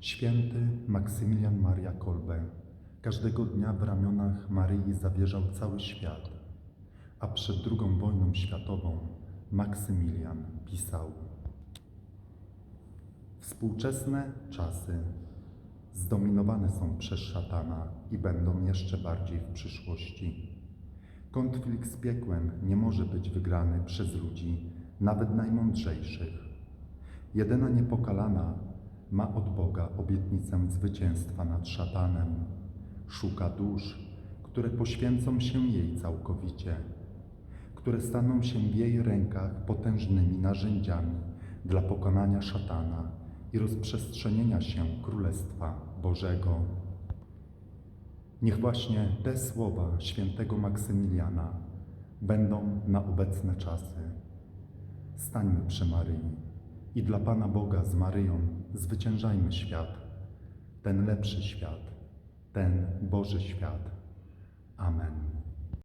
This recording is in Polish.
Święty Maksymilian Maria Kolbe każdego dnia w ramionach Maryi zawierzał cały świat, a przed II wojną światową Maksymilian pisał Współczesne czasy zdominowane są przez szatana i będą jeszcze bardziej w przyszłości. Konflikt z piekłem nie może być wygrany przez ludzi, nawet najmądrzejszych. Jedyna niepokalana ma od Boga obietnicę zwycięstwa nad szatanem. Szuka dusz, które poświęcą się jej całkowicie, które staną się w jej rękach potężnymi narzędziami dla pokonania szatana i rozprzestrzenienia się Królestwa Bożego. Niech właśnie te słowa świętego Maksymiliana będą na obecne czasy. Stańmy przy Maryi i dla Pana Boga z Maryją zwyciężajmy świat, ten lepszy świat, ten Boży świat. Amen.